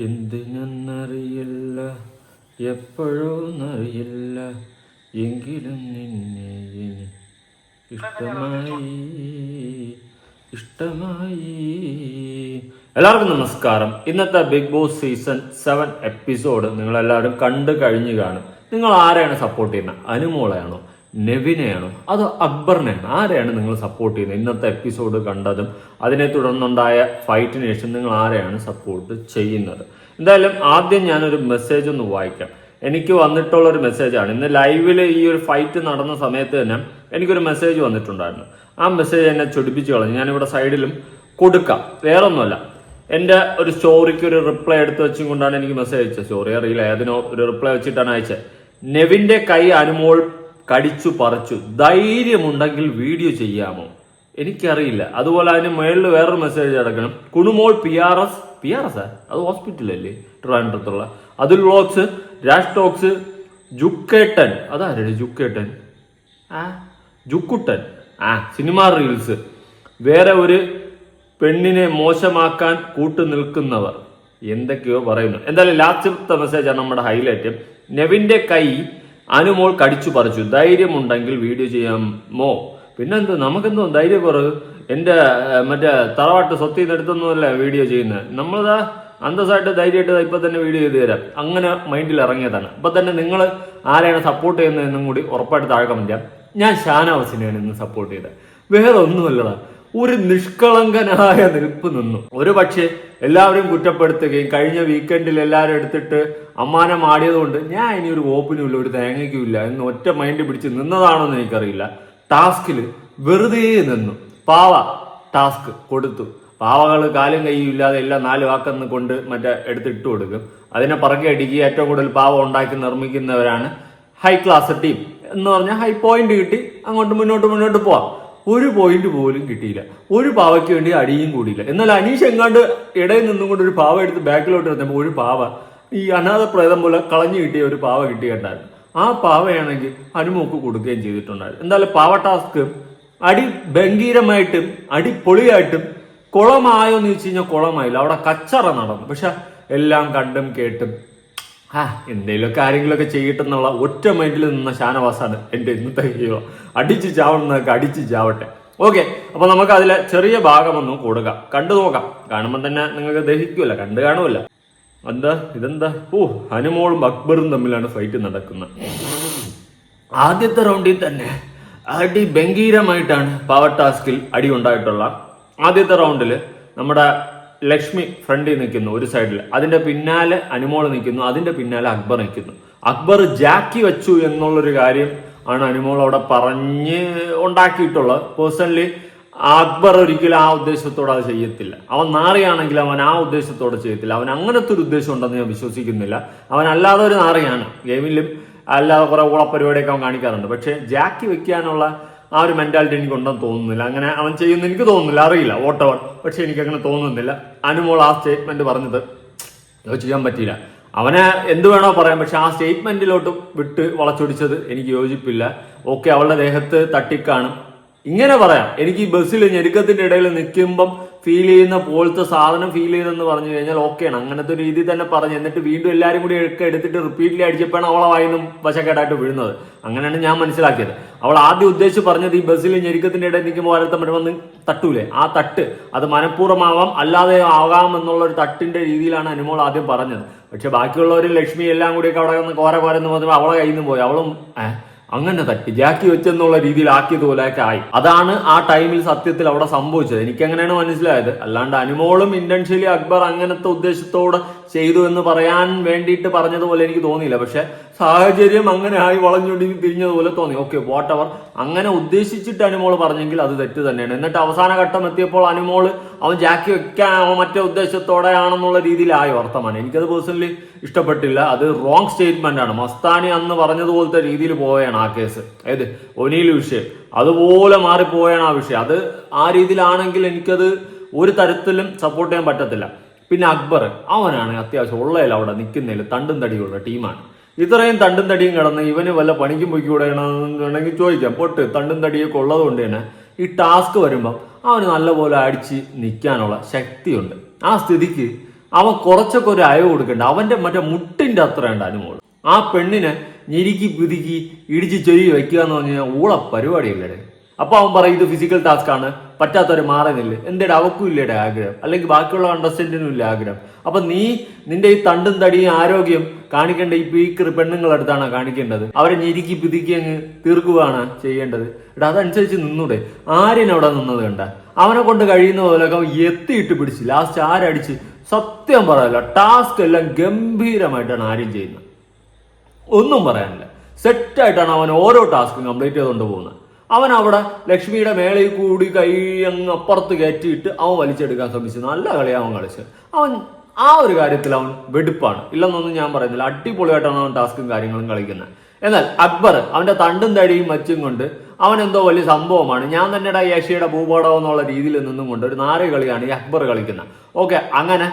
എന്തിനെന്നറിയില്ല എപ്പോഴോന്നറിയില്ല എങ്കിലും നിന്നെ ഇനി ഇഷ്ടമായി ഇഷ്ടമായി. എല്ലാവർക്കും നമസ്കാരം. ഇന്നത്തെ big boss season seven episode നിങ്ങളെല്ലാവരും കണ്ടു കഴിഞ്ഞു കാണും. നിങ്ങൾ ആരെയാണ് സപ്പോർട്ട് ചെയ്യുന്നത്? അനുമോളെയാണോ നെവിനെയാണോ? അതോ അക്ബറിനെയാണ്? ആരെയാണ് നിങ്ങൾ സപ്പോർട്ട് ചെയ്യുന്നത്? ഇന്നത്തെ എപ്പിസോഡ് കണ്ടതും അതിനെ തുടർന്നുണ്ടായ ഫൈറ്റിന് ശേഷം നിങ്ങൾ ആരെയാണ് സപ്പോർട്ട് ചെയ്യുന്നത്? എന്തായാലും ആദ്യം ഞാനൊരു മെസ്സേജ് ഒന്ന് വായിക്കാം. എനിക്ക് വന്നിട്ടുള്ള ഒരു മെസ്സേജാണ് ഇന്ന് ലൈവിൽ ഈ ഒരു ഫൈറ്റ് നടന്ന സമയത്ത് തന്നെ എനിക്കൊരു മെസ്സേജ് വന്നിട്ടുണ്ടായിരുന്നു. ആ മെസ്സേജ് എന്നെ ചൊടിപ്പിച്ചു കളഞ്ഞു. ഞാനിവിടെ സൈഡിലും കൊടുക്കാം. വേറൊന്നുമല്ല. എന്റെ ഒരു സ്റ്റോറിക്ക് ഒരു റിപ്ലൈ എടുത്തു വെച്ചും കൊണ്ടാണ് എനിക്ക് മെസ്സേജ് അയച്ചത്. സ്റ്റോറി അറിയില്ല. ഏതിനോ ഒരു റിപ്ലൈ വെച്ചിട്ടാണ് അയച്ചത്. നെവിന്റെ കൈ അനുമോൾ കടിച്ചു പറിച്ചു. ധൈര്യമുണ്ടെങ്കിൽ വീഡിയോ ചെയ്യാമോ? എനിക്കറിയില്ല. അതുപോലെ അതിന് മുകളിൽ വേറൊരു മെസ്സേജ് അടക്കണം. Kunumol P R S P R S അത് ഹോസ്പിറ്റലല്ലേ ട്രിവാൻഡ്രത്തുള്ള. അതുൽ വ്ളോഗ്സ് രാഷ് ടോക്സ് ജുക്കേട്ടൻ. അതാരുടെ ജുക്കേട്ടൻ? ആ. ജുക്കുട്ടൻ. ആ സിനിമ റീൽസ് വേറെ ഒരു പെണ്ണിനെ മോശമാക്കാൻ കൂട്ടു നിൽക്കുന്നവർ. എന്തൊക്കെയോ പറയുന്നു. എന്തായാലും ലാസ്റ്റത്തെ മെസ്സേജാണ് നമ്മുടെ ഹൈലൈറ്റ് നെവിന്റെ കൈ അനുമോൾ കടിച്ചു പറിച്ചു ധൈര്യമുണ്ടെങ്കിൽ വീഡിയോ ചെയ്യാമോ പിന്നെന്തോ നമുക്കെന്തോ ധൈര്യക്കുറവ് എന്റെ മറ്റേ തറവാട്ട് സ്വത്തിൽ നിന്ന് എടുത്തൊന്നുമല്ല വീഡിയോ ചെയ്യുന്നത് നമ്മളിതാ അന്തസ്സായിട്ട് ധൈര്യമായിട്ട് ഇപ്പൊ തന്നെ വീഡിയോ ചെയ്ത് തരാം. അങ്ങനെ മൈൻഡിൽ ഇറങ്ങിയതാണ്. ഇപ്പൊ തന്നെ നിങ്ങൾ ആരെയാണ് സപ്പോർട്ട് ചെയ്യുന്നതെന്നും കൂടി ഉറപ്പായിട്ട് താഴെ ചെയ്യാം. ഞാൻ ഷാനവാസിനെയാണ് ഇന്ന് സപ്പോർട്ട് ചെയ്തത്. വേറെ ഒന്നുമല്ലടാ ഒരു നിഷ്കളങ്കനായ നിൽപ്പ് നിന്നു. ഒരു പക്ഷേ എല്ലാവരും കുറ്റപ്പെടുത്തുകയും കഴിഞ്ഞ വീക്കെൻഡിൽ എല്ലാവരും എടുത്തിട്ട് അമ്മാനം ആടിയതുകൊണ്ട് ഞാൻ ഇനി ഒരു ഓപ്പനും ഇല്ല ഒരു തേങ്ങയ്ക്കും ഇല്ല എന്ന് ഒറ്റ മൈൻഡ് പിടിച്ച് നിന്നതാണോ എന്ന് എനിക്കറിയില്ല. ടാസ്കിൽ വെറുതെ നിന്നു. പാവ ടാസ്ക് കൊടുത്തു. പാവകൾ കാലും കൈയും ഇല്ലാതെ എല്ലാം നാല് വാക്കെന്ന് കൊണ്ട് മറ്റേ എടുത്തിട്ട് കൊടുക്കും. അതിനെ പറക്കി അടിക്കുക ഏറ്റവും കൂടുതൽ പാവ ഉണ്ടാക്കി നിർമ്മിക്കുന്നവരാണ് ഹൈ ക്ലാസ് ടീം. എന്ന് പറഞ്ഞാൽ ഹൈ പോയിന്റ് കിട്ടി. അങ്ങോട്ട് മുന്നോട്ട് മുന്നോട്ട് പോവാം. ഒരു പോയിന്റ് പോലും കിട്ടിയില്ല. ഒരു പാവയ്ക്ക് വേണ്ടി അടിയും കൂടിയില്ല. എന്നാൽ അനീഷ് എങ്ങാണ്ട് ഇടയിൽ നിന്നും കൊണ്ട് ഒരു പാവ എടുത്ത് ബാക്കിലോട്ട് എത്തുമ്പോൾ ഒരു പാവ ഈ അനാഥ പ്രേതം പോലെ കളഞ്ഞു കിട്ടിയ ഒരു പാവ കിട്ടിയിട്ടുണ്ടായിരുന്നു. ആ പാവയാണെങ്കിൽ അനുമോക്ക് കൊടുക്കുകയും ചെയ്തിട്ടുണ്ടായിരുന്നു. എന്തായാലും പാവ ടാസ്ക് അടി ഭംഗീരമായിട്ടും അടി പൊളിയായിട്ടും കുളമായോ എന്ന് ചോദിച്ചു കഴിഞ്ഞാൽ കുളമായില്ല. അവിടെ കച്ചറ നടന്നു. പക്ഷെ എല്ലാം കണ്ടും കേട്ടും ആ എന്തെങ്കിലുമൊക്കെ ആരെങ്കിലുമൊക്കെ ചെയ്യട്ടെന്നുള്ള ഒറ്റ മൈൻഡിൽ നിന്ന ഷാനവാസാണ് എന്റെ ഇന്നത്തെ ഹീറോ അടിച്ച് ചാവണമെന്നൊക്കെ അടിച്ച് ചാവട്ടെ. ഓക്കെ അപ്പൊ നമുക്ക് അതിലെ ചെറിയ ഭാഗമൊന്നും കൊടുക്കാം കണ്ടു നോക്കാം. കാണുമ്പോൾ തന്നെ നിങ്ങൾക്ക് ദഹിക്കുമല്ല കണ്ടു കാണുമല്ല എന്താ ഇതെന്താ? ഓ ഹനുമോളും അക്ബറും തമ്മിലാണ് ഫൈറ്റ് നടക്കുന്നത്. ആദ്യത്തെ റൗണ്ടിൽ തന്നെ അടി ഭംഗീരമായിട്ടാണ് പവർ ടാസ്കിൽ അടി ഉണ്ടായിട്ടുള്ള ആദ്യത്തെ റൗണ്ടിൽ നമ്മുടെ ലക്ഷ്മി ഫ്രണ്ടിൽ നിൽക്കുന്നു ഒരു സൈഡിൽ അതിന്റെ പിന്നാലെ അനുമോൾ നിൽക്കുന്നു അതിന്റെ പിന്നാലെ അക്ബർ നിൽക്കുന്നു. അക്ബർ ജാക്കി വെച്ചു എന്നുള്ളൊരു കാര്യം ആണ് അനുമോൾ അവിടെ പറഞ്ഞ് ഉണ്ടാക്കിയിട്ടുള്ളത്. പേഴ്സണലി അക്ബർ ഒരിക്കലും ആ ഉദ്ദേശത്തോടെ അത് ചെയ്യത്തില്ല. അവൻ നാറിയാണെങ്കിൽ അവൻ ആ ഉദ്ദേശത്തോടെ ചെയ്യത്തില്ല. അവൻ അങ്ങനത്തെ ഒരു ഉദ്ദേശം ഉണ്ടെന്ന് ഞാൻ വിശ്വസിക്കുന്നില്ല. അവൻ അല്ലാതെ ഒരു നാറിയാണ്. ഗെയിമിലും അല്ലാതെ കുറെ ഊളപ്പരിപാടിയൊക്കെ അവൻ കാണിക്കാറുണ്ട്. പക്ഷേ ജാക്കി വെക്കാനുള്ള ആ ഒരു മെന്റാലിറ്റി എനിക്ക് ഉണ്ടെന്ന് തോന്നുന്നില്ല. അങ്ങനെ അവൻ ചെയ്യുന്ന എനിക്ക് തോന്നുന്നില്ല. അറിയില്ല. വോട്ടവർ പക്ഷെ എനിക്ക് അങ്ങനെ തോന്നുന്നില്ല. അനുമോൾ ആ സ്റ്റേറ്റ്മെന്റ് പറഞ്ഞത് അത് ചെയ്യാൻ പറ്റിയില്ല. അവന് എന്ത് വേണോ പറയാം. പക്ഷെ ആ സ്റ്റേറ്റ്മെന്റിലോട്ട് വിട്ട് വളച്ചൊടിച്ചത് എനിക്ക് യോജിപ്പില്ല. ഓക്കെ അവളുടെ ദേഹത്ത് തട്ടിക്കാണും. ഇങ്ങനെ പറയാം. എനിക്ക് ഈ ബസ്സിൽ ഞെരുക്കത്തിന്റെ ഇടയിൽ നിൽക്കുമ്പം ഫീൽ ചെയ്യുന്ന പോലത്തെ സാധനം ഫീൽ ചെയ്തെന്ന് പറഞ്ഞു കഴിഞ്ഞാൽ ഓക്കെയാണ് അങ്ങനത്തെ ഒരു രീതി തന്നെ പറഞ്ഞു. എന്നിട്ട് വീണ്ടും എല്ലാവരും കൂടി ഒക്കെ എടുത്തിട്ട് റിപ്പീറ്റ്ലി അടിച്ചപ്പോഴാണ് അവളെ വായിന്നും വശക്കേടായിട്ട് വീഴുന്നത്. അങ്ങനെയാണ് ഞാൻ മനസ്സിലാക്കിയത്. അവൾ ആദ്യം ഉദ്ദേശിച്ച് പറഞ്ഞത് ഈ ബസ്സിൽ ഞെരുക്കത്തിന്റെ ഇടയിൽ നിൽക്കുമ്പോൾ ഓരോരുത്തർ വന്ന് തട്ടൂലേ? ആ തട്ട് അത് മനഃപൂർവമാവാം അല്ലാതെ ആകാം എന്നുള്ള ഒരു തട്ടിന്റെ രീതിയിലാണ് അനുമോൾ ആദ്യം പറഞ്ഞത്. പക്ഷെ ബാക്കിയുള്ളവർ ലക്ഷ്മി എല്ലാം കൂടിയൊക്കെ അവിടെ നിന്ന് കോര കോരെന്ന് പറഞ്ഞപ്പോൾ അവളെ കയ്യിൽ നിന്ന് പോയി. അവളും അങ്ങനെ തട്ടി. ജാക്കി വെച്ചെന്നുള്ള രീതിയിൽ ആക്കിയതുപോലെയൊക്കെ ആയി. അതാണ് ആ ടൈമിൽ സത്യത്തിൽ അവിടെ സംഭവിച്ചത്. എനിക്ക് അങ്ങനെയാണ് മനസ്സിലായത്. അല്ലാണ്ട് അനുമോളും ഇന്റൻഷ്യലി അക്ബർ അങ്ങനത്തെ ഉദ്ദേശത്തോടെ ചെയ്തു എന്ന് പറയാൻ വേണ്ടിയിട്ട് പറഞ്ഞതുപോലെ എനിക്ക് തോന്നിയില്ല. പക്ഷെ സാഹചര്യം അങ്ങനെ ആയി വളഞ്ഞുകൊണ്ട് തിരിഞ്ഞതുപോലെ തോന്നി. ഓക്കെ വാട്ട് അവർ അങ്ങനെ ഉദ്ദേശിച്ചിട്ട് അനുമോൾ പറഞ്ഞെങ്കിൽ അത് തെറ്റ് തന്നെയാണ്. എന്നിട്ട് അവസാന ഘട്ടം എത്തിയപ്പോൾ അനുമോൾ അവൻ ജാക്കി വെക്കാൻ അവൻ മറ്റേ ഉദ്ദേശത്തോടെ ആണെന്നുള്ള രീതിയിലായി വർത്തമാനം. എനിക്കത് പേഴ്സണലി ഇഷ്ടപ്പെട്ടില്ല. അത് റോങ് സ്റ്റേറ്റ്മെന്റ് ആണ്. മസ്താനി അന്ന് പറഞ്ഞതുപോലത്തെ രീതിയിൽ പോവുകയാണ് ആ കേസ് അതായത് ഒനീൽ വിഷയം. അതുപോലെ മാറിപ്പോയാണ് ആ വിഷയം. അത് ആ രീതിയിലാണെങ്കിൽ എനിക്കത് ഒരു തരത്തിലും സപ്പോർട്ട് ചെയ്യാൻ പറ്റത്തില്ല. പിന്നെ അക്ബർ അവനാണ് അത്യാവശ്യം ഉള്ളതിൽ അവിടെ നിൽക്കുന്നതിൽ തണ്ടും തടിയുള്ള ടീമാണ്. ഇത്രയും തണ്ടും തടിയും കിടന്ന് ഇവന് വല്ല പണിക്കും പോയിക്കൂടെ വേണമെങ്കിൽ ചോദിക്കാം. പൊട്ട് തണ്ടും തടിയൊക്കെ ഉള്ളത് കൊണ്ട് തന്നെ ഈ ടാസ്ക് വരുമ്പം അവന് നല്ലപോലെ അടിച്ച് നിൽക്കാനുള്ള ശക്തിയുണ്ട്. ആ സ്ഥിതിക്ക് അവൻ കുറച്ചൊക്കെ ഒരു അയവ് കൊടുക്കേണ്ട. അവന്റെ മറ്റേ മുട്ടിന്റെ അത്ര ഉണ്ട് ആ പെണ്ണിനെ ഞെരുക്കി പുതുക്കി ഇടിച്ച് ചൊരി വെക്കുക എന്ന് പറഞ്ഞു കഴിഞ്ഞാൽ ഊള പരിപാടിയല്ലേ അപ്പൊ അവൻ പറയും ഇത് ഫിസിക്കൽ ടാസ്ക് ആണ്. പറ്റാത്തവര് മാറുന്നില്ല. എന്തേടെ അവക്കും ഇല്ലേടെ ആഗ്രഹം? അല്ലെങ്കിൽ ബാക്കിയുള്ള അണ്ടർസ്റ്റാൻഡിനും ഇല്ല ആഗ്രഹം. അപ്പൊ നീ നിന്റെ ഈ തണ്ടും തടിയും ആരോഗ്യം കാണിക്കേണ്ട ഈ പീക്കർ പെണ്ണുങ്ങളടുത്താണ് കാണിക്കേണ്ടത്. അവരെ ഞെരുക്കി പിതുക്കി അങ്ങ് തീർക്കുകയാണ് ചെയ്യേണ്ടത്. എടാ അതനുസരിച്ച് നിന്നൂടെ. ആര്യനവിടെ നിന്നത് കണ്ട. അവനെ കൊണ്ട് കഴിയുന്ന പോലെ അവൻ എത്തിയിട്ട് പിടിച്ച് ലാസ്റ്റ് ആരടിച്ച് സത്യം പറയല്ല ടാസ്ക് എല്ലാം ഗംഭീരമായിട്ടാണ് ആരും ചെയ്യുന്നത്. ഒന്നും പറയാനില്ല. സെറ്റായിട്ടാണ് അവൻ ഓരോ ടാസ്കും കംപ്ലീറ്റ് ചെയ്തുകൊണ്ട് പോകുന്നത്. അവൻ അവിടെ ലക്ഷ്മിയുടെ മേളയിൽ കൂടി കൈ അങ്ങ് അപ്പുറത്ത് കയറ്റിയിട്ട് അവൻ വലിച്ചെടുക്കാൻ ശ്രമിച്ചു. നല്ല കളിയാവൻ അവൻ കളിച്ചത്. അവൻ ആ ഒരു കാര്യത്തിൽ അവൻ വെടുപ്പാണ്. ഇല്ലെന്നൊന്നും ഞാൻ പറയുന്നില്ല. അടിപൊളിയായിട്ടാണ് അവൻ ടാസ്കും കാര്യങ്ങളും കളിക്കുന്നത്. എന്നാൽ അക്ബർ അവന്റെ തണ്ടും തടിയും മച്ചും കൊണ്ട് അവൻ എന്തോ വലിയ സംഭവമാണ്. ഞാൻ തന്നെയുടെ ഏഷ്യയുടെ ഭൂപടം എന്നുള്ള രീതിയിൽ നിന്നും കൊണ്ട് ഒരു നാല് കളിയാണ് ഈ അക്ബർ കളിക്കുന്നത്. ഓക്കെ അങ്ങനെ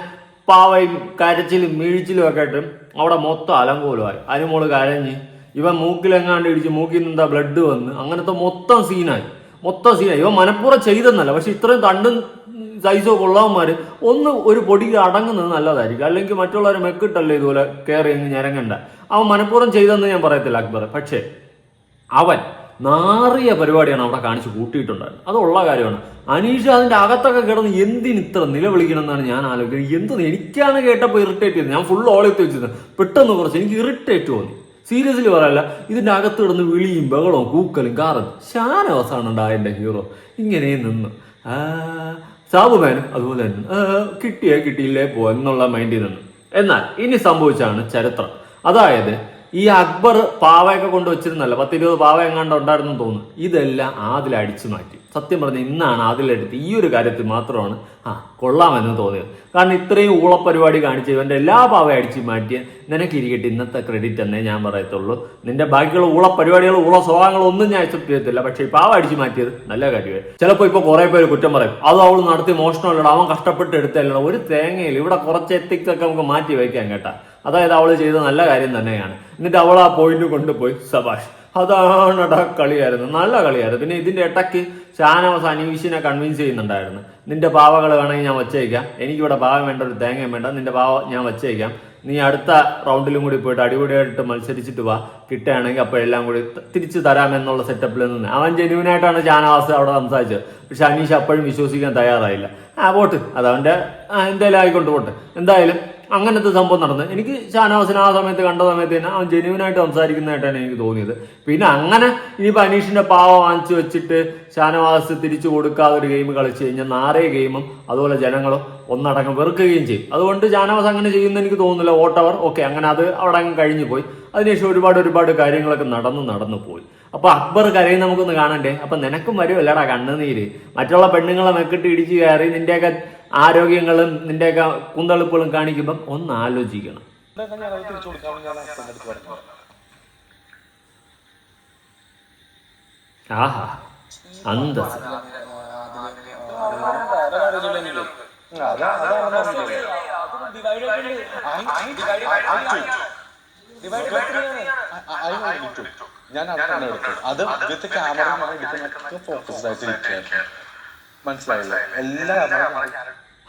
പാവയും കരച്ചിലും വീഴ്ചിലും ഒക്കെ ആയിട്ട് അവിടെ മൊത്തം അലങ്കോലമായി. അനുമോൾ കരഞ്ഞ് ഇവൻ മൂക്കിലെങ്ങാണ്ട് ഇടിച്ച് മൂക്കിൽ നിന്ന് എന്താ ബ്ലഡ് വന്ന് അങ്ങനത്തെ മൊത്തം സീനായി മൊത്തം സീനായി ഇവ മനഃപൂർവം ചെയ്തെന്നല്ല പക്ഷെ ഇത്രയും തണ്ടും സൈസോ കൊള്ളാവന്മാര് ഒന്ന് ഒരു പൊടിയിൽ അടങ്ങുന്നത് നല്ലതായിരിക്കും. അല്ലെങ്കിൽ മറ്റുള്ളവരെ മെക്കിട്ടല്ലേ ഇതുപോലെ കയറി അങ്ങ് ഞരങ്ങണ്ട. അവൻ മനഃപൂർവം ചെയ്തെന്ന് ഞാൻ പറയത്തില്ല അക്ബർ പക്ഷേ അവൻ നാറിയ പരിപാടിയാണ് അവിടെ കാണിച്ച് കൂട്ടിയിട്ടുണ്ടായിരുന്നത്. അതുള്ള കാര്യമാണ്. അനീഷ അതിന്റെ അകത്തൊക്കെ കിടന്ന് എന്തിന് ഇത്ര നിലവിളിക്കണം എന്നാണ് ഞാൻ ആലോചിക്കുന്നത്. എന്തെന്ന് എനിക്കാണ് കേട്ടപ്പോൾ ഇറിറ്റേറ്റ് ചെയ്തത്. ഞാൻ ഫുൾ ഓളെത്തി വെച്ചത് പെട്ടെന്ന് കുറച്ച് എനിക്ക് ഇറിറ്റേറ്റ് തോന്നി. സീരിയസ്ലി പറയല്ല ഇതിന്റെ അകത്ത് കിടന്ന് വിളിയും ബഹളവും കൂക്കലും കാറും ഷാനവാസാണ് ഉണ്ടായ ഹീറോ ഇങ്ങനെ നിന്ന്. സാബുമാനും അതുപോലെ തന്നെ. കിട്ടിയേ കിട്ടിയില്ലേ പോ എന്നുള്ള മൈൻഡിൽ നിന്ന്. എന്നാൽ ഇനി സംഭവിച്ചാണ് ചരിത്രം. അതായത് ഈ അക്ബർ പാവയൊക്കെ കൊണ്ട് വെച്ചിരുന്നല്ല. പത്തിരുപത് പാവ എങ്ങാണ്ട് ഉണ്ടായിരുന്നു തോന്നുന്നു. ഇതെല്ലാം ആദിൽ അടിച്ചു മാറ്റി. സത്യം പറഞ്ഞ ഇന്നാണ് ആദിലെടുത്ത് ഈ ഒരു കാര്യത്തിൽ മാത്രമാണ് ആ കൊള്ളാമെന്ന് തോന്നിയത്. കാരണം ഇത്രയും ഊളപ്പരിപാടി കാണിച്ച് ഇവന്റെ എല്ലാ പാവയും അടിച്ചു മാറ്റിയ നിനക്ക് ഇരിക്കട്ടെ ഇന്നത്തെ ക്രെഡിറ്റ് എന്നേ ഞാൻ പറയത്തുള്ളൂ. നിന്റെ ബാക്കിയുള്ള ഊള പരിപാടികൾ ഊള സ്വഭാവങ്ങളും ഒന്നും ഞാൻ അക്സെപ്റ്റ് ചെയ്യത്തില്ല പക്ഷേ ഈ പാവ അടിച്ചു മാറ്റിയത് നല്ല കാര്യമായി ചിലപ്പോൾ ഇപ്പോൾ കുറെ പേര് കുറ്റം പറയും. അത് അവൾ നടത്തി മോഷണമല്ലടോ അവൻ കഷ്ടപ്പെട്ട് എടുത്തല്ലോ ഒരു തേങ്ങയിൽ ഇവിടെ കുറച്ച് എത്തിക്കൊക്കെ നമുക്ക് മാറ്റി വയ്ക്കാം കേട്ടാ. അതായത് അവൾ ചെയ്ത നല്ല കാര്യം തന്നെയാണ്. എന്നിട്ട് അവൾ ആ പോയിന്റ് കൊണ്ടുപോയി സബാഷ്. അതാണടാ കളിയായിരുന്നു. നല്ല കളിയായിരുന്നു. പിന്നെ ഇതിന്റെ ഇടയ്ക്ക് ഷാനവാസ് അനീഷിനെ കൺവിൻസ് ചെയ്യുന്നുണ്ടായിരുന്നു. നിന്റെ പാവകൾ വേണമെങ്കിൽ ഞാൻ വച്ചേക്കാം. എനിക്കിവിടെ പാവം വേണ്ട ഒരു തേങ്ങയും വേണ്ട. നിന്റെ പാവ ഞാൻ വച്ചേക്കാം. നീ അടുത്ത റൗണ്ടിലും കൂടി പോയിട്ട് അടിപൊളിയായിട്ട് മത്സരിച്ചിട്ട് വാ. കിട്ടുകയാണെങ്കിൽ അപ്പോഴെല്ലാം കൂടി ത- തിരിച്ചു തരാമെന്നുള്ള സെറ്റപ്പിൽ നിന്ന്. അവൻ ജെന്യൂനായിട്ടാണ് ഷാനവാസ് അവിടെ സംസാരിച്ചത്. പക്ഷെ അനീഷ് അപ്പോഴും വിശ്വസിക്കാൻ തയ്യാറായില്ല. ആ പോട്ട്. അതവന്റെ എന്തായാലും ആയിക്കൊണ്ട് പോട്ടെ. എന്തായാലും അങ്ങനത്തെ സംഭവം നടന്നത് എനിക്ക് ഷാനവാസിനെ ആ സമയത്ത് കണ്ട സമയത്ത് തന്നെ അവൻ ജെന്യൂനായിട്ട് സംസാരിക്കുന്നതായിട്ടാണ് എനിക്ക് തോന്നിയത്. പിന്നെ അങ്ങനെ ഇനിയിപ്പോൾ അനീഷിന്റെ പാവ വാങ്ങിച്ചു വെച്ചിട്ട് ഷാനവാസ് തിരിച്ചു കൊടുക്കാതെ ഒരു ഗെയിം കളിച്ചു കഴിഞ്ഞാൽ നാരേ ഗെയിമും അതുപോലെ ജനങ്ങളും ഒന്നടങ്കം വെറുക്കുകയും ചെയ്യും. അതുകൊണ്ട് ഷാനവാസ് അങ്ങനെ ചെയ്യുന്ന എനിക്ക് തോന്നുന്നില്ല. വോട്ടവർ ഓക്കെ അങ്ങനെ അത് അവിടെ അങ്ങ് കഴിഞ്ഞു പോയി. അതിനുശേഷം ഒരുപാട് ഒരുപാട് കാര്യങ്ങളൊക്കെ നടന്നു നടന്നു പോയി. അപ്പൊ അക്ബർ കരയും നമുക്കൊന്ന് കാണണ്ടേ? അപ്പൊ നിനക്കും വരുമല്ലടാ കണ്ണുനീര്. മറ്റുള്ള പെണ്ണുങ്ങളെ മെക്കിട്ട് ഇടിച്ച് കയറി നിന്റെയൊക്കെ ആരോഗ്യങ്ങളും നിന്റെ കുന്തളിപ്പുകളും കാണിക്കുമ്പം ഒന്ന് ആലോചിക്കണം. അത് ആഹാ അന്തസ്. ഞാൻ അതാണ് എടുത്തത്. അത് വിത്ത് ക്യാമറ ഫോക്കസ്ഡ് ആയിട്ട് ഇരിക്കുകയാണ് മനസ്സിലായില്ല?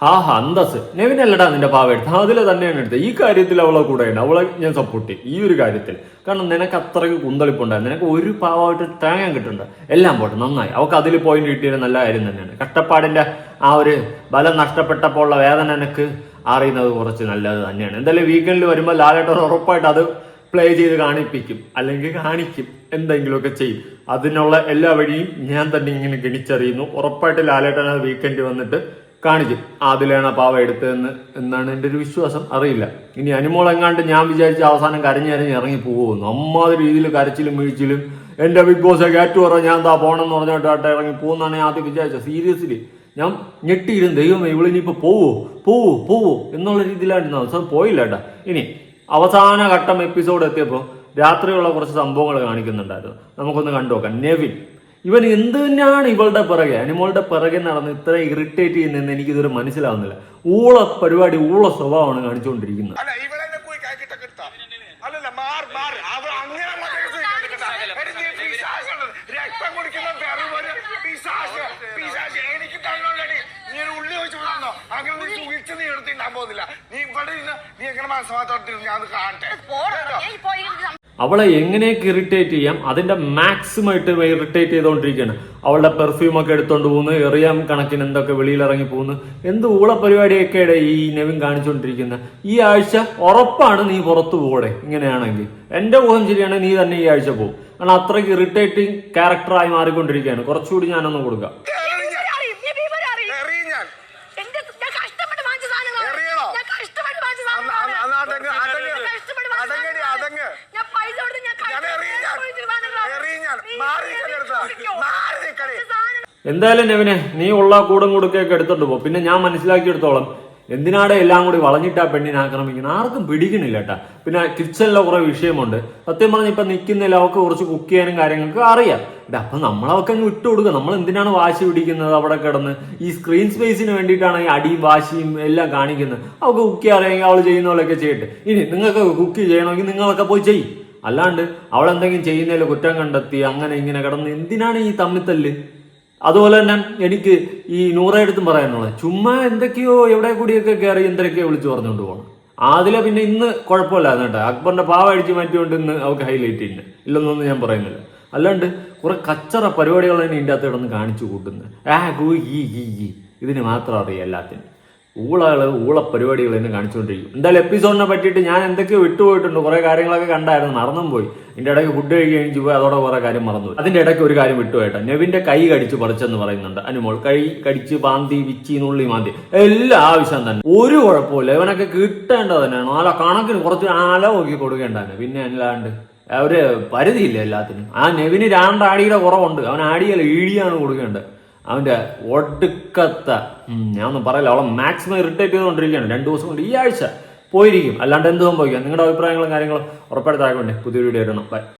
ആഹാ അന്തസ് നെവിനല്ലടാ നിന്റെ പാവ എടുത്ത് അതിലെ തന്നെയാണ് എടുത്തത്. ഈ കാര്യത്തിൽ അവളെ കൂടെ ഉണ്ട്. അവളെ ഞാൻ സപ്പോർട്ട് ചെയ്യും. ഈ ഒരു കാര്യത്തിൽ. കാരണം നിനക്ക് അത്രയ്ക്ക് കുന്തളിപ്പുണ്ടായിരുന്നു. നിനക്ക് ഒരു പാവമായിട്ട് തേങ്ങാൻ കിട്ടുന്നുണ്ട് എല്ലാം പോട്ടെ നന്നായി. അവൾക്ക് അതിൽ പോയിന്റ് കിട്ടിയത് നല്ല കാര്യം തന്നെയാണ്. കഷ്ടപ്പാടിന്റെ ആ ഒരു ബലം നഷ്ടപ്പെട്ടപ്പോൾ ഉള്ള വേദന എനിക്ക് അറിയുന്നത് കുറച്ച് നല്ലത് തന്നെയാണ്. എന്തായാലും വീക്കെൻഡിൽ വരുമ്പോൾ ലാലേട്ടൻ ഉറപ്പായിട്ട് അത് പ്ലേ ചെയ്ത് കാണിപ്പിക്കും അല്ലെങ്കിൽ കാണിക്കും എന്തെങ്കിലുമൊക്കെ ചെയ്യും. അതിനുള്ള എല്ലാ വഴിയും ഞാൻ തന്നെ ഇങ്ങനെ ഗണിച്ചറിയുന്നു. ഉറപ്പായിട്ട് ലാലേട്ടൻ അത് വീക്കെൻഡ് വന്നിട്ട് കാണിക്കും. അതിലാണ് പാവ എടുത്തതെന്ന് എന്നാണ് എന്റെ ഒരു വിശ്വാസം. അറിയില്ല. ഇനി അനുമോളെങ്ങാണ്ട് ഞാൻ വിചാരിച്ച അവസാനം കരഞ്ഞ് ഇറങ്ങി പോകുന്നു. അമ്മാതിരി രീതിയിൽ കരച്ചിലും വീഴ്ചിലും എന്റെ ബിഗ് ബോസ് കയറ്റു പറ ഞാൻ എന്താ പോകണമെന്ന് പറഞ്ഞിട്ട് ആട്ടെ ഇറങ്ങി പോകുന്നാണ് ഞാൻ ആദ്യം വിചാരിച്ചത് സീരിയസ്ലി ഞാൻ ഞെട്ടിയിരുന്നു. ദൈവമേ ഇവളിനിയിപ്പോൾ പോവോ? പോവോ? പോവോ? എന്നുള്ള രീതിയിലായിരുന്നു അവസാനം. പോയില്ല കേട്ടാ ഇനി അവസാന ഘട്ടം എപ്പിസോഡ് എത്തിയപ്പോൾ രാത്രിയുള്ള കുറച്ച് സംഭവങ്ങൾ കാണിക്കുന്നുണ്ടായിരുന്നു. നമുക്കൊന്ന് കണ്ടു നോക്കാം. നെവിൻ. ഇവൻ എന്ത് തന്നെയാണ് ഇവളുടെ പിറകെ? അനിമോളുടെ പിറകെ നടന്ന് ഇത്ര ഇറിറ്റേറ്റ് ചെയ്യുന്നതെന്ന് എനിക്കിതൊരു മനസ്സിലാവുന്നില്ല. ഊള പരിപാടി ഊള സ്വഭാവമാണ് കാണിച്ചുകൊണ്ടിരിക്കുന്നത്. എനിക്ക് ഉള്ളി വെച്ച് വിടാന്നോ അങ്ങനെ നീ സുഖിച്ച് നീ എടുത്തിട്ടാൻ പോകുന്നില്ല. നീ ഇവിടെ നീ എങ്ങനെ മനസ്സമാത്തോട്ടിരുന്ന് ഞാൻ അത് കാണട്ടെ? അവളെ എങ്ങനെയൊക്കെ ഇറിറ്റേറ്റ് ചെയ്യാം അതിന്റെ മാക്സിമം ആയിട്ട് ഇറിറ്റേറ്റ് ചെയ്തുകൊണ്ടിരിക്കുകയാണ്. അവളുടെ പെർഫ്യൂം ഒക്കെ എടുത്തോണ്ട് പോകുന്നു എറിയാം കണക്കിന് എന്തൊക്കെ വെളിയിൽ ഇറങ്ങി പോകുന്നു എന്ത് ഊള പരിപാടിയൊക്കെയാണ് ഈ നെവിൻ കാണിച്ചുകൊണ്ടിരിക്കുന്നത്. ഈ ആഴ്ച ഉറപ്പാണ് നീ പുറത്തു പോടെ ഇങ്ങനെയാണെങ്കിൽ. എന്റെ ഊഹം ശരിയാണെങ്കിൽ നീ തന്നെ ഈ ആഴ്ച പോകും കാരണം അത്രയ്ക്ക് ഇറിറ്റേറ്റിംഗ് ക്യാരക്ടറായി മാറിക്കൊണ്ടിരിക്കുകയാണ്. കുറച്ചുകൂടി ഞാനൊന്ന് കൊടുക്കാം എറിയും ഞാൻ. എറിയും ഞാൻ. എറിയണോ? അന്ന് അന്ന് അന്ന് അടങ്ങ്, അടങ്ങ്. അടങ്ങടി, അടങ്ങ്. ഞാൻ എറിയും ഞാൻ. എറിയും ഞാൻ. മാറി നിൽക്കണേ അടുത്ത. മാറി നിൽക്കണേ. എന്തായാലും നെവിനെ നീ ഉള്ള കൂടും കൊടുക്കൊക്കെ എടുത്തോണ്ട് പോ. പിന്നെ ഞാൻ മനസ്സിലാക്കിയെടുത്തോളം എന്തിനാടെ എല്ലാം കൂടി വളഞ്ഞിട്ടാ പെണ്ണിനെ ആക്രമിക്കുന്നത്? ആർക്കും പിടിക്കണില്ല കേട്ടാ പിന്നെ കിച്ചണിലെ കുറെ വിഷയമുണ്ട്. സത്യം പറഞ്ഞ ഇപ്പൊ നിൽക്കുന്നില്ല അവർക്ക് കുറച്ച് കുക്ക് ചെയ്യാനും കാര്യങ്ങൾക്ക് അറിയാം. എടാ അപ്പൊ നമ്മളവൊക്കെ അങ്ങ് ഇട്ട് കൊടുക്കുക നമ്മൾ എന്തിനാണ് വാശി പിടിക്കുന്നത് അവിടെ കിടന്ന്? ഈ സ്ക്രീൻ സ്പേസിന് വേണ്ടിയിട്ടാണ് ഈ അടിയും വാശിയും എല്ലാം കാണിക്കുന്നത്. അവൾക്ക് കുക്ക് അറിയാമെങ്കിൽ അവൾ ചെയ്യുന്ന പോലെയൊക്കെ ചെയ്യട്ടെ. ഇനി നിങ്ങൾക്ക് കുക്ക് ചെയ്യണമെങ്കിൽ നിങ്ങളൊക്കെ പോയി ചെയ്യും. അല്ലാണ്ട് അവൾ എന്തെങ്കിലും ചെയ്യുന്നതിൽ കുറ്റം കണ്ടെത്തി അങ്ങനെ ഇങ്ങനെ കിടന്ന് എന്തിനാണ് ഈ തമ്മിത്തല്ല്? അതുപോലെ തന്നെ എനിക്ക് ഈ നൂറെടുത്തും പറയാനുള്ളത്. ചുമ്മാ എന്തൊക്കെയോ എവിടെ കൂടിയൊക്കെ കയറി എന്തൊക്കെയോ വിളിച്ചു പറഞ്ഞുകൊണ്ട് പോകണം അതിലെ പിന്നെ ഇന്ന് കുഴപ്പമില്ലായിരുന്നു കേട്ടോ. അക്ബറിന്റെ പാവ അടിച്ച് മാറ്റിക്കൊണ്ട് ഇന്ന് അവൾക്ക് ഹൈലൈറ്റ് ഇല്ല. ഇല്ലെന്നൊന്നും ഞാൻ പറയുന്നില്ല. അല്ലാണ്ട് കുറെ കച്ചറ പരിപാടികളാണ് ഇതിന്റെ അകത്ത് കിടന്ന് കാണിച്ചു കൂട്ടുന്നത്. ആ ഗു ഈ. ഇതിന് മാത്രം അറിയാം എല്ലാത്തിനും. ഊളകൾ ഊള പരിപാടികൾ എന്നെ കാണിച്ചുകൊണ്ടിരിക്കും. എന്തായാലും എപ്പിസോഡിനെ പറ്റിയിട്ട് ഞാൻ എന്തൊക്കെയോ വിട്ടുപോയിട്ടുണ്ട്. കുറെ കാര്യങ്ങളൊക്കെ കണ്ടായിരുന്നു. മറന്നും പോയി. എന്റെ ഇടയ്ക്ക് ഫുഡ് കഴിക്കുകയും കഴിഞ്ഞു പോയി അതോടെ കുറെ കാര്യം മറന്നു. അതിന്റെ ഇടയ്ക്ക് ഒരു കാര്യം വിട്ടുപോയിട്ട് നെവിന്റെ കൈ കടിച്ച് പറിച്ചെന്ന് പറയുന്നുണ്ട്. അനുമോൾ കൈ കടിച്ച് പാന്തി വിച്ചി നുള്ളി മാന്തി. എല്ലാ ആവശ്യം തന്നെ. ഒരു കുഴപ്പമില്ല ഇവനൊക്കെ കിട്ടേണ്ടത് തന്നെയാണ്. നല്ല കണക്കിന് കുറച്ച് ആല നോക്കി കൊടുക്കേണ്ടതാണ്. പിന്നെ അല്ലാണ്ട് അവർ പരിധിയില്ല എല്ലാത്തിനും. ആ നെവിന് രണ്ടാടിയുടെ കുറവുണ്ട്. അവൻ ആടിയല്ല ഈടിയാണ് കൊടുക്കേണ്ടത്. അവന്റെ ഒടുക്കത്ത ഒന്നും പറയില്ല അവളെ മാക്സിമം ഇറിറ്റേറ്റ് ചെയ്തുകൊണ്ടിരിക്കുകയാണ്. രണ്ടു ദിവസം കൊണ്ട് ഈ ആഴ്ച പോയിരിക്കും. അല്ലാണ്ട് എന്ത് സംഭവിക്കാം? നിങ്ങളുടെ അഭിപ്രായങ്ങളും കാര്യങ്ങളും ഉറപ്പായിട്ട് താഴെ പുതിയൊരു വീഡിയോ ഇടണം ബൈ